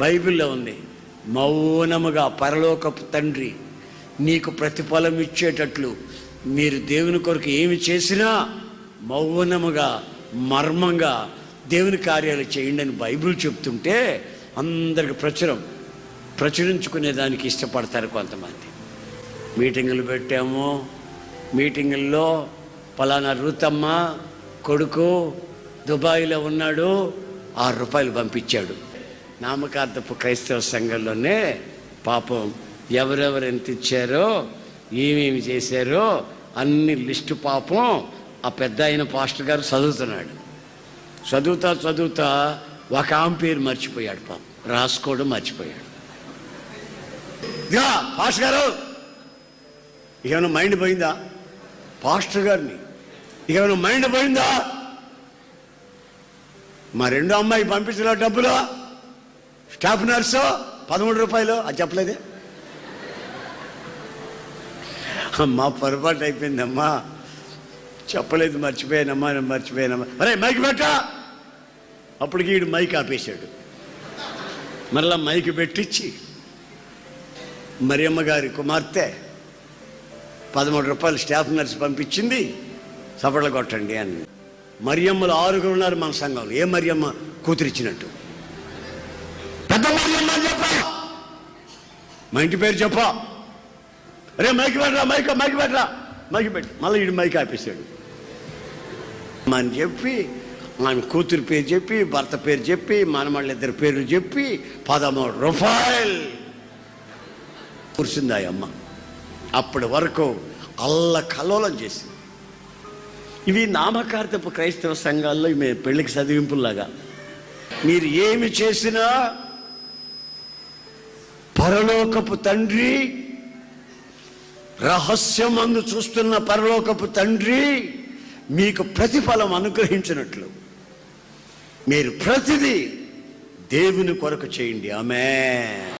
బైబిల్లో ఉంది మౌనముగా పరలోకపు తండ్రి నీకు ప్రతిఫలం ఇచ్చేటట్లు మీరు దేవుని కొరకు ఏమి చేసినా మౌనముగా మర్మంగా దేవుని కార్యాలు చేయండి అని బైబిల్ చెప్తుంటే అందరికి ప్రచురం ప్రచురించుకునే దానికి ఇష్టపడతారు కొంతమంది. మీటింగులు పెట్టాము మీటింగుల్లో పలానా రూతమ్మ కొడుకు దుబాయ్లో ఉన్నాడు ఆరు రూపాయలు పంపించాడు. నామకార్థపు క్రైస్తవ సంఘంలోనే పాపం ఎవరెవరు ఎంత ఇచ్చారో ఏమేమి చేశారో అన్ని లిస్టు పాపం ఆ పెద్ద అయిన పాస్టర్ గారు చదువుతున్నాడు. చదువుతా చదువుతా ఒక ఆమె పేరు మర్చిపోయాడు పాపం. రాసుకోవడం మర్చిపోయాడు. పాస్టర్ గారు ఏమైనా మైండ్ పోయిందా? పాస్టర్ గారిని ఏమైనా మైండ్ పోయిందా? మా రెండో అమ్మాయి పంపించిన డబ్బులు స్టాఫ్ నర్సు పదమూడు రూపాయలు. అది చెప్పలేదే. అమ్మా పొరపాటు అయిపోయిందమ్మా. చెప్పలేదు మర్చిపోయానమ్మా నేను మర్చిపోయానమ్మా. అరే మైక్ పెట్టా అప్పటికి వీడు మైక్ ఆపేశాడు. మరలా మైక్ పెట్టించి మరియమ్మ గారి కుమార్తె పదమూడు రూపాయలు స్టాఫ్ నర్స్ పంపించింది సపడలు కొట్టండి అని మరియమ్మలు ఆరుగురు ఉన్నారు మన సంఘంలో. ఏ మరియమ్మ కూతురిచ్చినట్టు? మా ఇంటి పేరు చెప్ప. అరే మైకి పెట్టరా మైక్ మైకి పెట్టరా. మైకి పెట్టి. మళ్ళీ ఇడు మైక్ ఆపేశాడు. అని చెప్పి ఆమె కూతురు పేరు చెప్పి భర్త పేరు చెప్పి మనమళ్ళ ఇద్దరు పేర్లు చెప్పి పదమూడు రూపాయలు. కూర్చుంది ఆ అమ్మ. అప్పటి వరకు అల్ల కలోలం చేసింది. ఇవి నామకార్థపు క్రైస్తవ సంఘాల్లో మేము పెళ్ళికి చదివింపులాగా మీరు ఏమి చేసినా పరలోకపు తండ్రి రహస్యమందు చూస్తున్న పరలోకపు తండ్రి మీకు ప్రతిఫలం అనుగ్రహించినట్లు. మీరు ప్రతిదీ దేవుని కొరకు చేయండి. ఆమె